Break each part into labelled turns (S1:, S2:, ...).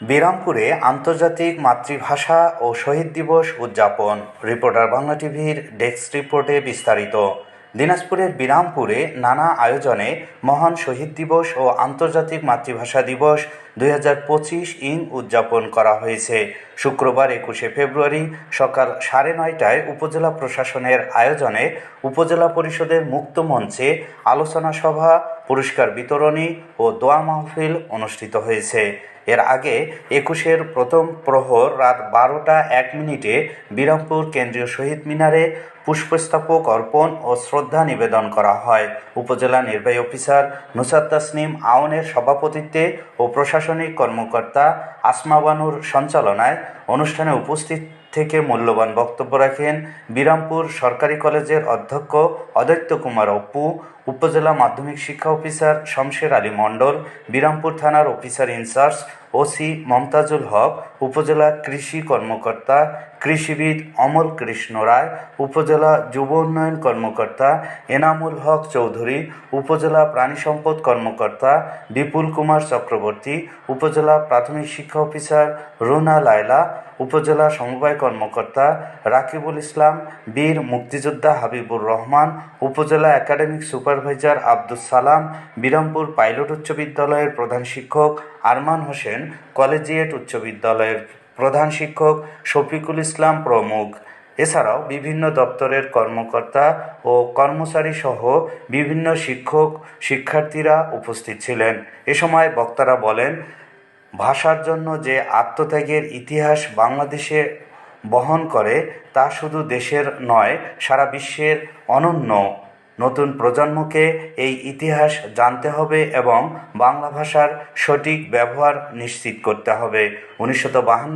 S1: বিরামপুরে আন্তর্জাতিক মাতৃভাষা ও শহীদ দিবস উদযাপন। রিপোর্টার বাংলা টিভির ডেস্ক রিপোর্টে বিস্তারিত। দিনাজপুরের বিরামপুরে নানা আয়োজনে মহান শহীদ দিবস ও আন্তর্জাতিক মাতৃভাষা দিবস দুই হাজার পঁচিশ ইং উদযাপন করা হয়েছে। শুক্রবার একুশে ফেব্রুয়ারি সকাল সাড়ে নয়টায় উপজেলা প্রশাসনের আয়োজনে উপজেলা পরিষদের মুক্ত মঞ্চে আলোচনা সভা, পুরস্কার বিতরণী ও দোয়া মাহফিল অনুষ্ঠিত হয়েছে। এর আগে একুশের প্রথম প্রহর রাত বারোটা এক মিনিটে বিরামপুর কেন্দ্রীয় শহীদ মিনারে পুষ্পস্তবক অর্পণ ও শ্রদ্ধা নিবেদন করা হয়। উপজেলা নির্বাহী অফিসার নুসাদ তাসনিম আওনের সভাপতিত্বে ও প্রশাসনিক কর্মকর্তা আসমাবানুর সঞ্চালনায় অনুষ্ঠানে উপস্থিত থেকে মূল্যবান বক্তব্য রাখেন বিরামপুর সরকারি কলেজের অধ্যক্ষ অদৈত্য কুমার অপু উপজেলা মাধ্যমিক শিক্ষা অফিসার শমশের আলী মণ্ডল, বিরামপুর থানার officer in charge OC Momtazul Haque, উপজেলা কৃষি কর্মকর্তা কৃষিবিদ অমল কৃষ্ণ রায়, উপজেলা যুব উন্নয়ন কর্মকর্তা এনামুল হক চৌধুরী, উপজেলা প্রাণী সম্পদ কর্মকর্তা বিপুল কুমার চক্রবর্তী, উপজেলা প্রাথমিক শিক্ষা অফিসার রুনা লায়লা, উপজেলা সমবায় কর্মকর্তা রাকিবুল ইসলাম, বীর মুক্তিযোদ্ধা হাবিবুর রহমান, উপজেলা academic supervisor Abdus Salam, Birampur pilot উচ্চ বিদ্যালয়ের প্রধান শিক্ষক আরমান হোসেন, কলেজিয়েট উচ্চ বিদ্যালয়ের প্রধান শিক্ষক শফিকুল ইসলাম প্রমুখ। এছাড়াও বিভিন্ন দপ্তরের কর্মকর্তা ও কর্মচারী সহ বিভিন্ন শিক্ষক, শিক্ষার্থীরা উপস্থিত ছিলেন। এ সময় বক্তারা বলেন, ভাষার জন্য যে আত্মত্যাগের ইতিহাস বাংলাদেশে বহন করে, তা শুধু দেশের নয়, সারা বিশ্বের অনন্য নতুন প্রজন্মকে এই ইতিহাস জানতে হবে এবং বাংলা ভাষার সঠিক ব্যবহার নিশ্চিত করতে হবে। উনিশশো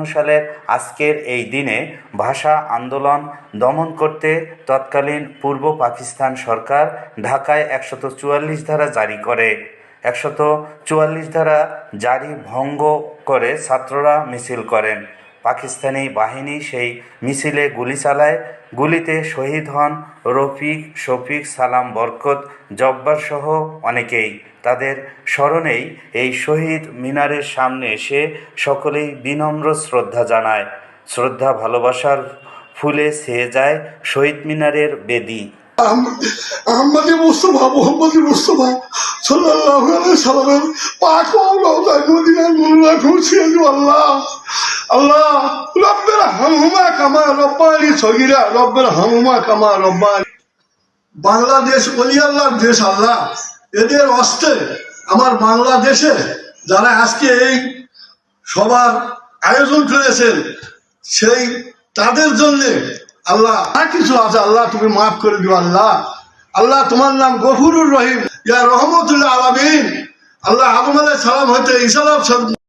S1: সালের আজকের এই দিনে ভাষা আন্দোলন দমন করতে তৎকালীন পূর্ব পাকিস্তান সরকার ঢাকায় একশত চুয়াল্লিশ ধারা জারি করে। একশত চুয়াল্লিশ ধারা জারি ভঙ্গ করে ছাত্ররা মিছিল করেন। পাকিস্তানি বাহিনী সেই মিছিলে গুলি চালায়। গুলিতে শহীদ হন রফিক, শফিক, সালাম, বরকত, জব্বার সহ অনেকেই। তাদের স্মরণেই এই শহীদ মিনারের সামনে এসে সকলেই বিনম্র শ্রদ্ধা জানায়। শ্রদ্ধা ভালোবাসার ফুলে ছেয়ে যায় শহীদ মিনারের বেদি।
S2: আহমদে মুস্তফা মোহাম্মদ মুস্তফা সাল্লাল্লাহু আলাইহি সাল্লামের পাক ও আল্লাহ। আল্লাহ, রব্বের কামা রব্বানি রব্বের কামা রব্বানি। বাংলাদেশ অলি দেশ আল্লাহ, এদের অস্তে আমার বাংলাদেশে যারা আজকে এই সবার আয়োজন করেছেন, সেই তাদের জন্য আল্লাহ যা কিছু আছে আল্লাহ তুমি মাফ করে দিও আল্লাহ। আল্লাহ তোমার নাম গফুরুর রহিম। ইয়া রহমতুল্লাহ আলামিন। আল্লাহ আদম আলাইহিস সালাম হইতে ইসালাম